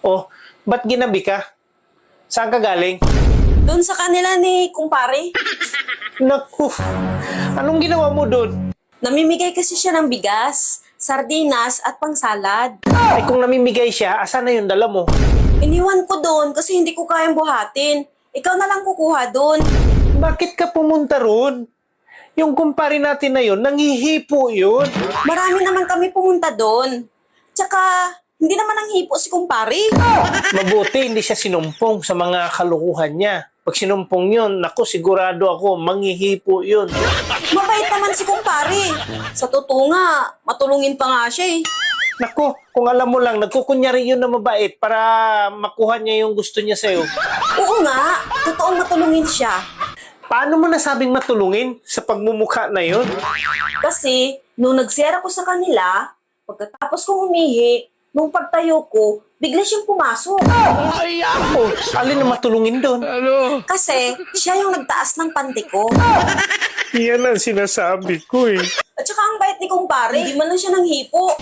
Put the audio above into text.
Oh, ba't ginabi ka? Saan ka galing? Doon sa kanila ni kumpare, Naku, anong ginawa mo doon? namimigay kasi siya ng bigas, sardinas at pangsalad. Ay kung namimigay siya, asan na yung dala mo? Iniwan ko doon kasi hindi ko kayang buhatin. Ikaw na lang kukuha doon. Bakit ka pumunta roon? Yung kumpare natin na yun, nangihipo yun. Marami naman kami pumunta doon. Tsaka, hindi naman ang hipo si kumpare. Mabuti hindi siya sinumpong sa mga kalukuhan niya. Pag sinumpong yun, naku, sigurado ako, mangihipo yun. Mabait naman si kumpare. Sa totoo nga, matulungin pa nga siya eh. Naku, kung alam mo lang, nagkukunyari yun na mabait para makuha niya yung gusto niya sa'yo. Oo nga, totoong matulungin siya. Paano mo nasabing matulungin sa pagmumukha na yun? Kasi, nung nagsera ko sa kanila, pagkatapos kong umihi, nung pagtayo ko, bigla siyang pumasok. Oh, alin na matulungin doon? Kasi, siya yung nagtaas ng panty ko. Yan ang sinasabi ko eh. At saka ang bait ni kumpare, hindi man lang siya nang hipo.